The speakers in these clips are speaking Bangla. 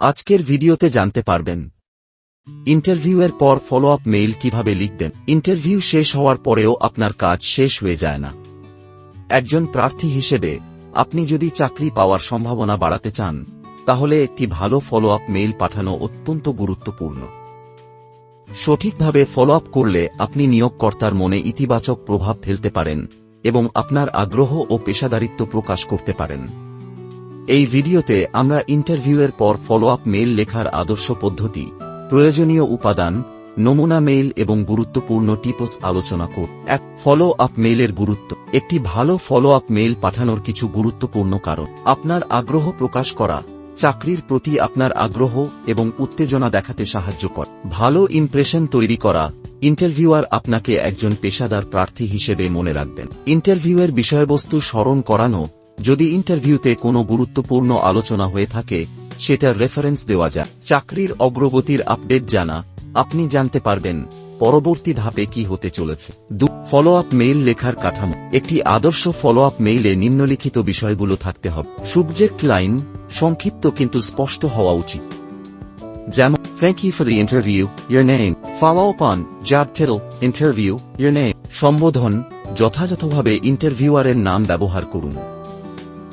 আজকের ভিডিওতে জানতে পারবেন। ইন্টারভিউয়ের পর ফলো আপ মেইল কীভাবে লিখবেন। ইন্টারভিউ শেষ হওয়ার পরেও আপনার কাজ শেষ হয়ে যায় না। একজন প্রার্থী হিসেবে আপনি যদি চাকরি পাওয়ার সম্ভাবনা বাড়াতে চান, তাহলে একটি ভালো ফলো আপ মেইল পাঠানো অত্যন্ত গুরুত্বপূর্ণ। সঠিকভাবে ফলো আপ করলে আপনি নিয়োগকর্তার মনে ইতিবাচক প্রভাব ফেলতে পারেন এবং আপনার আগ্রহ ও পেশাদারিত্ব প্রকাশ করতে পারেন। এই ভিডিওতে আমরা ইন্টারভিউয়ের পর ফলো আপ মেইল লেখার আদর্শ পদ্ধতি, প্রয়োজনীয় উপাদান, নমুনা মেইল এবং গুরুত্বপূর্ণ টিপস আলোচনা করব এক ফলো আপ মেইলের গুরুত্ব। একটি ভালো ফলো আপ মেইল পাঠানোর কিছু গুরুত্বপূর্ণ কারণ। আপনার আগ্রহ প্রকাশ করা, চাকরির প্রতি আপনার আগ্রহ এবং উত্তেজনা দেখাতে সাহায্য কর। ভালো ইমপ্রেশন তৈরি করা ইন্টারভিউয়ার আপনাকে একজন পেশাদার প্রার্থী হিসেবে মনে রাখবেন। ইন্টারভিউয়ের বিষয়বস্তু স্মরণ করানো যদি ইন্টারভিউতে কোনো গুরুত্বপূর্ণ আলোচনা হয়ে থাকে, সেটার রেফারেন্স দেওয়া যায়। চাকরির অগ্রগতির আপডেট জানা, আপনি জানতে পারবেন পরবর্তী ধাপে কি হতে চলেছে। দু ফলো আপ মেইল লেখার কাঠামো। একটি আদর্শ ফলো আপ মেইলে নিম্নলিখিত বিষয়গুলো থাকতে হবে। সুবজেক্ট লাইন সংক্ষিপ্ত কিন্তু স্পষ্ট হওয়া উচিত। যেমন thank you for the interview your name follow up on job title interview your name সম্বোধন, যথাযথভাবে ইন্টারভিউয়ারের নাম ব্যবহার করুন।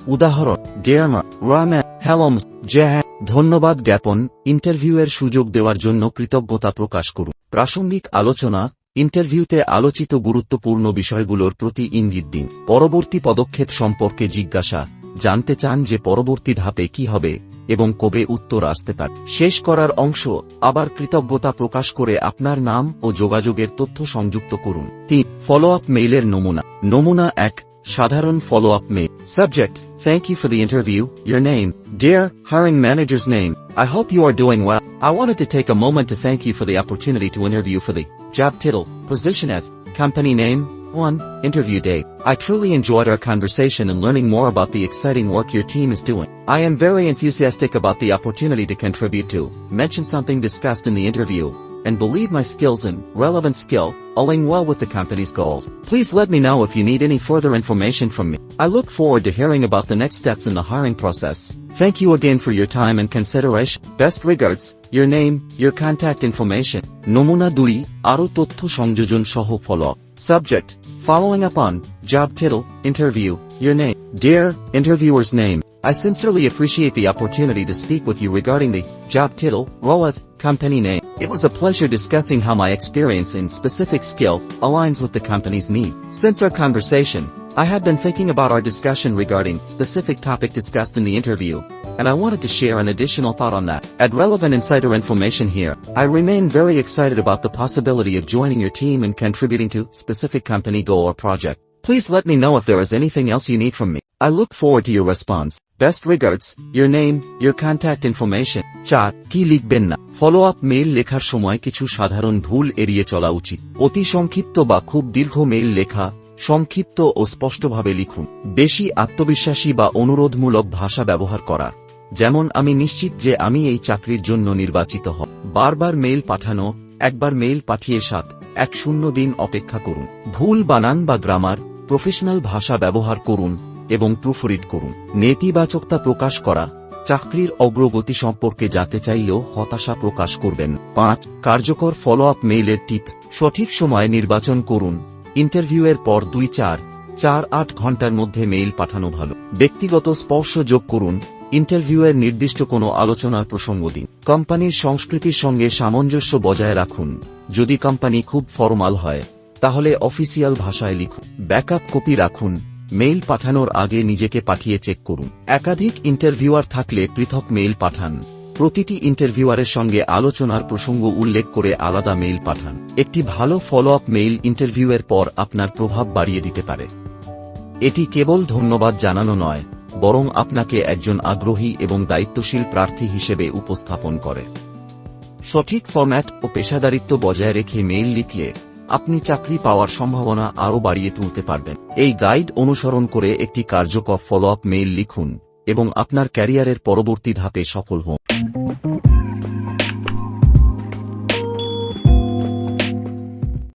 উদাহরণ ডেয়ামা রাম্যান হ্যালমস জ্যাহ ধন্যবাদ জ্ঞাপন, ইন্টারভিউয়ের সুযোগ দেওয়ার জন্য কৃতজ্ঞতা প্রকাশ করুন। প্রাসঙ্গিক আলোচনা, ইন্টারভিউতে আলোচিত গুরুত্বপূর্ণ বিষয়গুলোর প্রতি ইঙ্গিত দিন। পরবর্তী পদক্ষেপ সম্পর্কে জিজ্ঞাসা, জানতে চান যে পরবর্তী ধাপে কি হবে এবং কবে উত্তর আসতে পারে। শেষ করার অংশ, আবার কৃতজ্ঞতা প্রকাশ করে আপনার নাম ও যোগাযোগের তথ্য সংযুক্ত করুন। তিন ফলো আপ মেইলের নমুনা। নমুনা এক Shadharan follow-up me. Subject, thank you for the interview, your name, dear, hiring manager's name, I hope you are doing well. I wanted to take a moment to thank you for the opportunity to interview for the job title, position at, company name, 1. Interview Day. I truly enjoyed our conversation and learning more about the exciting work your team is doing. I am very enthusiastic about the opportunity to contribute to. Mention something discussed in the interview and believe my skills and relevant skill align well with the company's goals. Please let me know if you need any further information from me. I look forward to hearing about the next steps in the hiring process. Thank you again for your time and consideration. Best regards, your name, your contact information. নমুনা দুই আরও তথ্য সংযোজন সহ follow Subject, following up on, job title, interview, your name. Dear, interviewer's name. I sincerely appreciate the opportunity to speak with you regarding the job title, role at, company name. It was a pleasure discussing how my experience in specific skill aligns with the company's need. Since our conversation, I had been thinking about our discussion regarding specific topic discussed in the interview, and I wanted to share an additional thought on that. Add relevant insider information here. I remain very excited about the possibility of joining your team and contributing to specific company goal or project. Please let me know if there is anything else you need from me. I look forward to your response. Best regards, your name, your contact information. চার কি লিখবেন না? ফলো আপ মেইল লেখার সময় কিছু সাধারণ ভুল এড়িয়ে চলা উচিত। অতি সংক্ষিপ্ত বা খুব দীর্ঘ মেইল লেখা সংক্ষিপ্ত ও স্পষ্টভাবে লিখুন। বেশি আত্মবিশ্বাসী বা অনুরোধমূলক ভাষা ব্যবহার করা। যেমন আমি নিশ্চিত যে আমি এই চাকরির জন্য নির্বাচিত হব। বারবার মেইল পাঠানো একবার মেইল পাঠিয়ে সাত এক শূন্য দিন অপেক্ষা করুন। ভুল বানান বা গ্রামার প্রফেশনাল ভাষা ব্যবহার করুন। এবং প্রুফরিড করুন। নেতিবাচকতা প্রকাশ করা, চাকরির অগ্রগতি সম্পর্কে জানতে চাইলেও হতাশা প্রকাশ করবেন। পাঁচ, কার্যকর ফলো আপ মেইলের টিপস। সঠিক সময় নির্বাচন করুন। ইন্টারভিউয়ের পর দুই, চার চার, আট ঘণ্টার মধ্যে মেইল পাঠানো ভালো। ব্যক্তিগত স্পর্শ যোগ করুন। ইন্টারভিউয়ের নির্দিষ্ট কোনো আলোচনার প্রসঙ্গ দিন। কোম্পানির সংস্কৃতির সঙ্গে সামঞ্জস্য বজায় রাখুন। যদি কোম্পানি খুব ফরমাল হয়, তাহলে অফিসিয়াল ভাষায় লিখুন। ব্যাকআপ কপি রাখুন। মেইল পাঠানোর আগে নিজেকে পাঠিয়ে চেক করুন। একাধিক ইন্টারভিউয়ার থাকলে পৃথক মেইল পাঠান। প্রতিটি ইন্টারভিউয়ারের সঙ্গে আলোচনার প্রসঙ্গ উল্লেখ করে আলাদা মেইল পাঠান। একটি ভালো ফলো আপ মেইল ইন্টারভিউয়ের পর আপনার প্রভাব বাড়িয়ে দিতে পারে। এটি কেবল ধন্যবাদ জানানো নয়, বরং আপনাকে একজন আগ্রহী এবং দায়িত্বশীল প্রার্থী হিসেবে উপস্থাপন করে। সঠিক ফরম্যাট ও পেশাদারিত্ব বজায় রেখে মেইল লিখলে আপনি চাকরি পাওয়ার সম্ভাবনা আরও বাড়িয়ে তুলতে পারবেন। এই গাইড অনুসরণ করে একটি কার্যকর ফলো আপ মেইল লিখুন এবং আপনার ক্যারিয়ারের পরবর্তী ধাপে সফল হন।